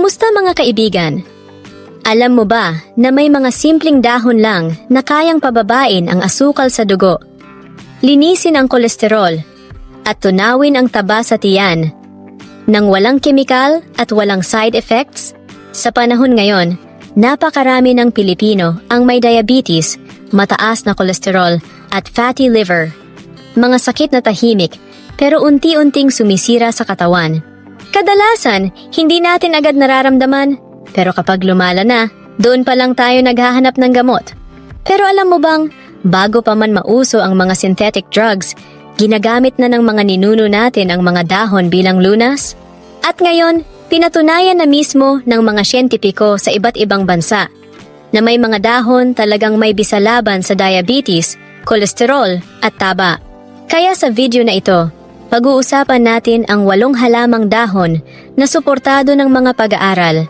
Kumusta mga kaibigan? Alam mo ba na may mga simpleng dahon lang na kayang pababain ang asukal sa dugo, linisin ang kolesterol, at tunawin ang taba sa tiyan nang walang kemikal at walang side effects? Sa panahon ngayon, napakarami ng Pilipino ang may diabetes, mataas na kolesterol, at fatty liver. Mga sakit na tahimik pero unti-unting sumisira sa katawan. Kadalasan, hindi natin agad nararamdaman, pero kapag lumala na, doon pa lang tayo naghahanap ng gamot. Pero alam mo bang, bago pa man mauso ang mga synthetic drugs, ginagamit na ng mga ninuno natin ang mga dahon bilang lunas? At ngayon, pinatunayan na mismo ng mga siyentipiko sa iba't ibang bansa na may mga dahon talagang may bisa laban sa diabetes, kolesterol at taba. Kaya sa video na ito, pag-uusapan natin ang walong halamang dahon na suportado ng mga pag-aaral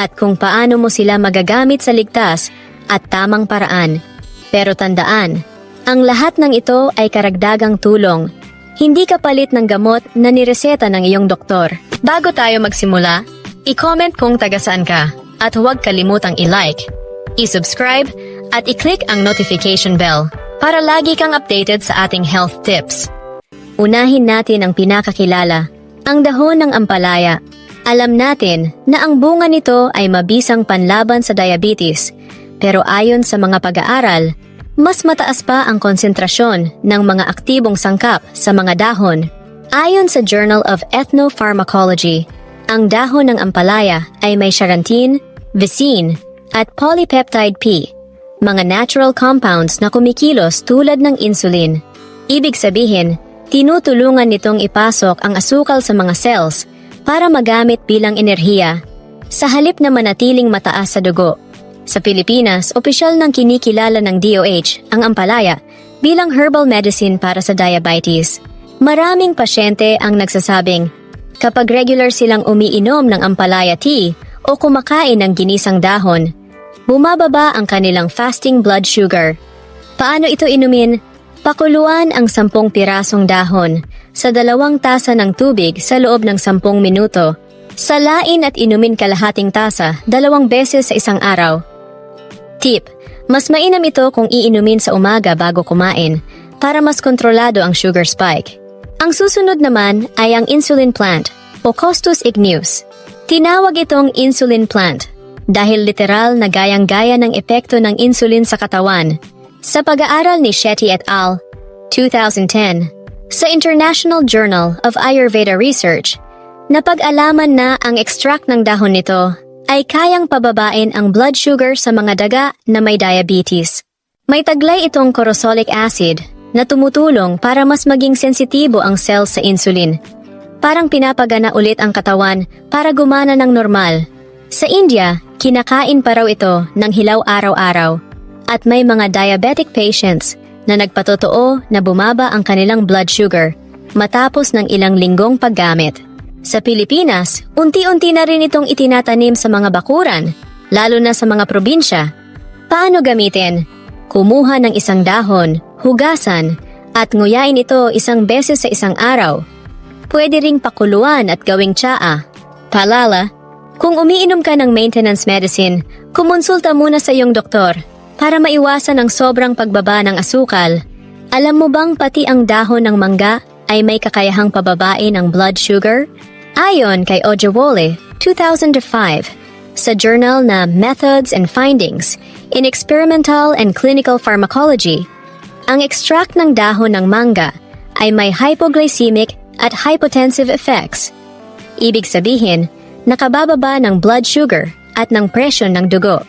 at kung paano mo sila magagamit sa ligtas at tamang paraan. Pero tandaan, ang lahat ng ito ay karagdagang tulong. Hindi kapalit ng gamot na nireseta ng iyong doktor. Bago tayo magsimula, i-comment kung taga saan ka at huwag kalimutang i-like, i-subscribe at i-click ang notification bell para lagi kang updated sa ating health tips. Unahin natin ang pinakakilala, ang dahon ng ampalaya. Alam natin na ang bunga nito ay mabisang panlaban sa diabetes, pero ayon sa mga pag-aaral, mas mataas pa ang konsentrasyon ng mga aktibong sangkap sa mga dahon. Ayon sa Journal of Ethnopharmacology, ang dahon ng ampalaya ay may charantin, vicin, at polypeptide P, mga natural compounds na kumikilos tulad ng insulin. Ibig sabihin, tinutulungan nitong ipasok ang asukal sa mga cells para magamit bilang enerhiya sa halip na manatiling mataas sa dugo. Sa Pilipinas, opisyal ng kinikilala ng DOH ang ampalaya bilang herbal medicine para sa diabetes. Maraming pasyente ang nagsasabing kapag regular silang umiinom ng ampalaya tea o kumakain ng ginisang dahon, bumababa ang kanilang fasting blood sugar. Paano ito inumin? Pakuluan ang 10 pirasong dahon sa dalawang tasa ng tubig sa loob ng 10 minuto. Salain at inumin kalahating tasa dalawang beses sa isang araw. Tip, mas mainam ito kung iinumin sa umaga bago kumain para mas kontrolado ang sugar spike. Ang susunod naman ay ang insulin plant o Costus igneus. Tinawag itong insulin plant dahil literal na gayang-gaya ng epekto ng insulin sa katawan. Sa pag-aaral ni Shetty et al. 2010 sa International Journal of Ayurveda Research, napag-alaman na ang extract ng dahon nito ay kayang pababain ang blood sugar sa mga daga na may diabetes. May taglay itong corosolic acid na tumutulong para mas maging sensitibo ang cells sa insulin. Parang pinapagana ulit ang katawan para gumana ng normal. Sa India, kinakain pa raw ito ng hilaw araw-araw at may mga diabetic patients na nagpatotoo na bumaba ang kanilang blood sugar matapos ng ilang linggong paggamit. Sa Pilipinas, unti-unti na rin itong itinatanim sa mga bakuran, lalo na sa mga probinsya. Paano gamitin? Kumuha ng isang dahon, hugasan, at nguyain ito isang beses sa isang araw. Pwede ring pakuluan at gawing tsaa. Palala, kung umiinom ka ng maintenance medicine, kumonsulta muna sa iyong doktor para maiwasan ang sobrang pagbaba ng asukal. Alam mo bang pati ang dahon ng mangga ay may kakayahang pababain ang blood sugar? Ayon kay Ojewole, 2005, sa journal na Methods and Findings in Experimental and Clinical Pharmacology, ang extract ng dahon ng mangga ay may hypoglycemic at hypotensive effects. Ibig sabihin, nakabababa ng blood sugar at ng presyon ng dugo.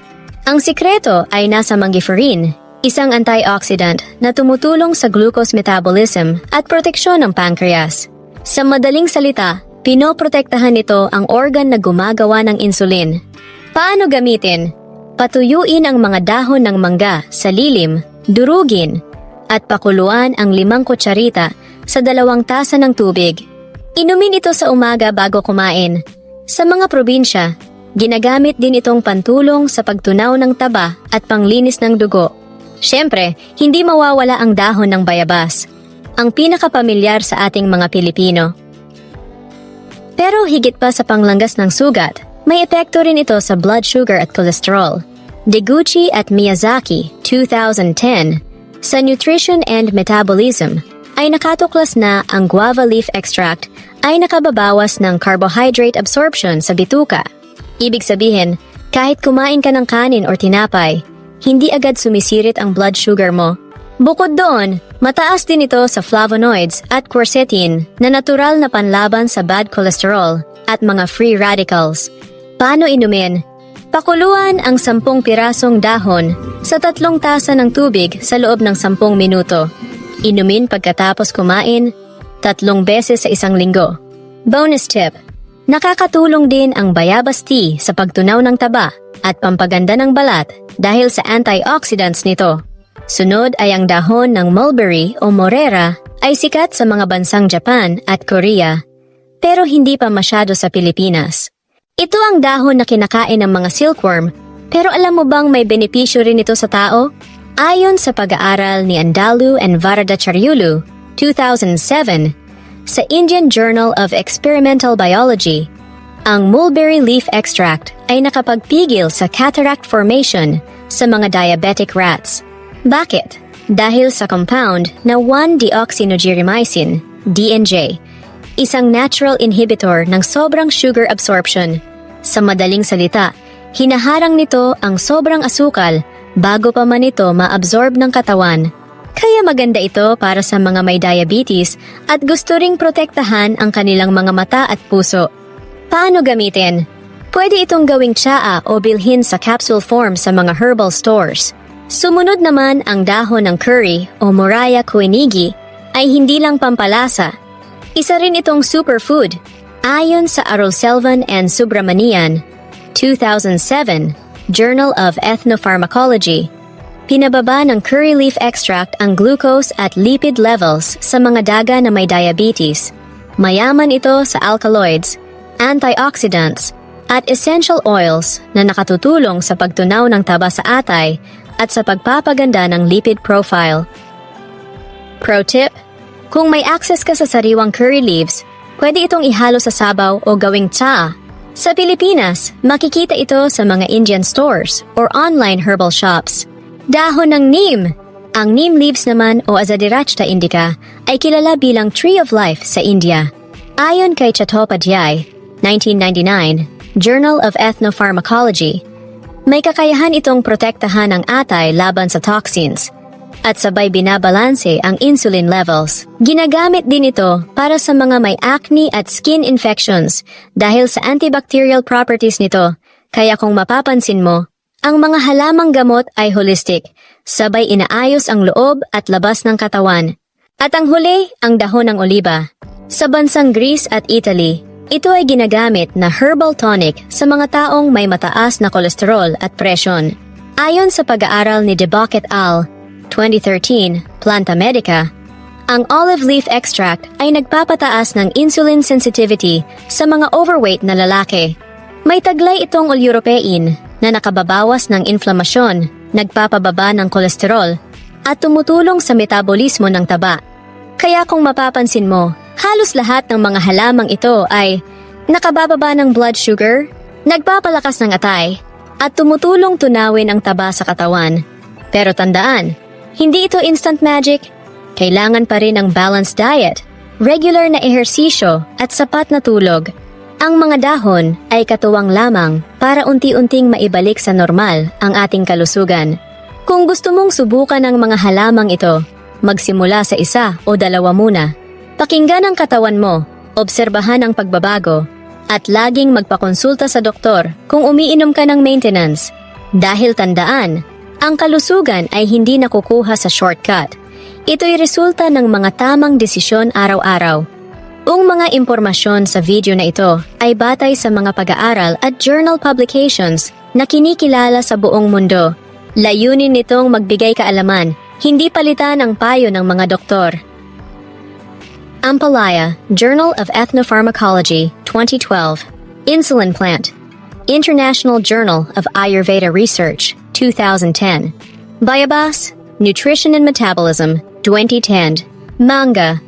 Ang sikreto ay nasa mangiferin, isang antioxidant na tumutulong sa glucose metabolism at proteksyon ng pancreas. Sa madaling salita, pinoprotektahan nito ang organ na gumagawa ng insulin. Paano gamitin? Patuyuin ang mga dahon ng mangga sa lilim, durugin, at pakuluan ang limang kutsarita sa dalawang tasa ng tubig. Inumin ito sa umaga bago kumain. Sa mga probinsya, ginagamit din itong pantulong sa pagtunaw ng taba at panglinis ng dugo. Siyempre, hindi mawawala ang dahon ng bayabas, ang pinakapamilyar sa ating mga Pilipino. Pero higit pa sa panglanggas ng sugat, May epekto rin ito sa blood sugar at cholesterol. Deguchi at Miyazaki, 2010, sa Nutrition and Metabolism, ay nakatuklas na ang guava leaf extract ay nakababawas ng carbohydrate absorption sa bituka. Ibig sabihin, kahit kumain ka ng kanin or tinapay, hindi agad sumisirit ang blood sugar mo. Bukod doon, mataas din ito sa flavonoids at quercetin na natural na panlaban sa bad cholesterol at mga free radicals. Paano inumin? Pakuluan ang 10 pirasong dahon sa tatlong tasa ng tubig sa loob ng 10 minuto. Inumin pagkatapos kumain, tatlong beses sa isang linggo. Bonus tip, nakakatulong din ang bayabas tea sa pagtunaw ng taba at pampaganda ng balat dahil sa antioxidants nito. Sunod ay ang dahon ng mulberry o morera ay sikat sa mga bansang Japan at Korea, pero hindi pa masyado sa Pilipinas. Ito ang dahon na kinakain ng mga silkworm, pero alam mo bang may benepisyo rin ito sa tao? Ayon sa pag-aaral ni Andalu and Varadachariulu, 2007, sa Indian Journal of Experimental Biology, ang mulberry leaf extract ay nakapagpigil sa cataract formation sa mga diabetic rats. Bakit? Dahil sa compound na 1-deoxynogermycin, DNJ, isang natural inhibitor ng sobrang sugar absorption. Sa madaling salita, hinaharang nito ang sobrang asukal bago pa man ito ma-absorb ng katawan. Kaya maganda ito para sa mga may diabetes at gusto ring protektahan ang kanilang mga mata at puso. Paano gamitin? Pwede itong gawing tsaa o bilhin sa capsule form sa mga herbal stores. Sumunod naman ang dahon ng curry o Moraya Koenigi ay hindi lang pampalasa. Isa rin itong superfood. Ayon sa Arulselvan and Subramanian, 2007, Journal of Ethnopharmacology, pinababa ng curry leaf extract ang glucose at lipid levels sa mga daga na may diabetes. Mayaman ito sa alkaloids, antioxidants, at essential oils na nakatutulong sa pagtunaw ng taba sa atay at sa pagpapaganda ng lipid profile. Pro tip, kung may access ka sa sariwang curry leaves, pwede itong ihalo sa sabaw o gawing tsaa. Sa Pilipinas, makikita ito sa mga Indian stores or online herbal shops. Dahon ng neem! Ang neem leaves naman o Azadirachta indica ay kilala bilang Tree of Life sa India. Ayon kay Chattopadhyay, 1999, Journal of Ethnopharmacology, may kakayahan itong protektahan ang atay laban sa toxins at sabay binabalanse ang insulin levels. Ginagamit din ito para sa mga may acne at skin infections dahil sa antibacterial properties nito. Kaya kung mapapansin mo, ang mga halamang gamot ay holistic, sabay inaayos ang loob at labas ng katawan. At ang huli, ang dahon ng oliba. Sa bansang Greece at Italy, ito ay ginagamit na herbal tonic sa mga taong may mataas na kolesterol at presyon. Ayon sa pag-aaral ni Debach et al., 2013, Planta Medica, ang olive leaf extract ay nagpapataas ng insulin sensitivity sa mga overweight na lalaki. May taglay itong oleuropein na nakababawas ng inflamasyon, nagpapababa ng kolesterol, at tumutulong sa metabolismo ng taba. Kaya kung mapapansin mo, Halos lahat ng mga halamang ito ay nakabababa ng blood sugar, nagpapalakas ng atay, at tumutulong tunawin ang taba sa katawan. Pero tandaan, hindi ito instant magic. Kailangan pa rin ng balanced diet, regular na ehersisyo at sapat na tulog. Ang mga dahon ay katuwang lamang para unti-unting maibalik sa normal ang ating kalusugan. Kung gusto mong subukan ang mga halamang ito, magsimula sa isa o dalawa muna Pakinggan ang katawan mo, obserbahan ang pagbabago, at laging magpakonsulta sa doktor kung umiinom ka ng maintenance. Dahil tandaan, ang kalusugan ay hindi nakukuha sa shortcut. Ito'y resulta ng mga tamang desisyon araw-araw. Ang mga impormasyon sa video na ito ay batay sa mga pag-aaral at journal publications na kinikilala sa buong mundo. Layunin nitong magbigay kaalaman, hindi palitan ang payo ng mga doktor. Ampalaya, Journal of Ethnopharmacology, 2012. Insulin Plant, International Journal of Ayurveda Research, 2010. Bayabas, Nutrition and Metabolism, 2010. Manga,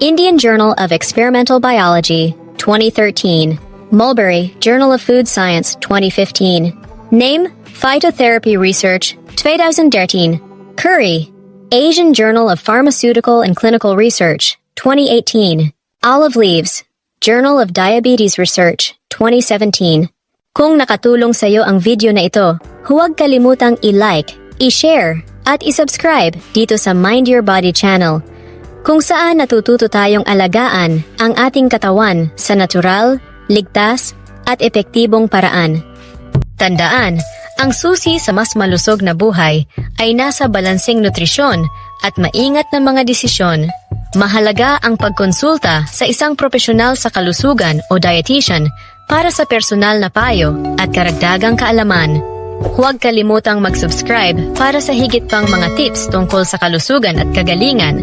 Indian Journal of Experimental Biology, 2013. Mulberry, Journal of Food Science, 2015. Name, Phytotherapy Research, 2013. Curry, Asian Journal of Pharmaceutical and Clinical Research, 2018. Olive Leaves, Journal of Diabetes Research, 2017. Kung nakatulong sa iyo ang video na ito, huwag kalimutang i-like, i-share, at i-subscribe dito sa Mind Your Body channel kung saan natututo tayong alagaan ang ating katawan sa natural, ligtas, at epektibong paraan. Tandaan, ang susi sa mas malusog na buhay ay nasa balansing nutrisyon at maingat na mga desisyon. Mahalaga ang pagkonsulta sa isang profesional sa kalusugan o dietitian para sa personal na payo at karagdagang kaalaman. Huwag kalimutang mag-subscribe para sa higit pang mga tips tungkol sa kalusugan at kagalingan.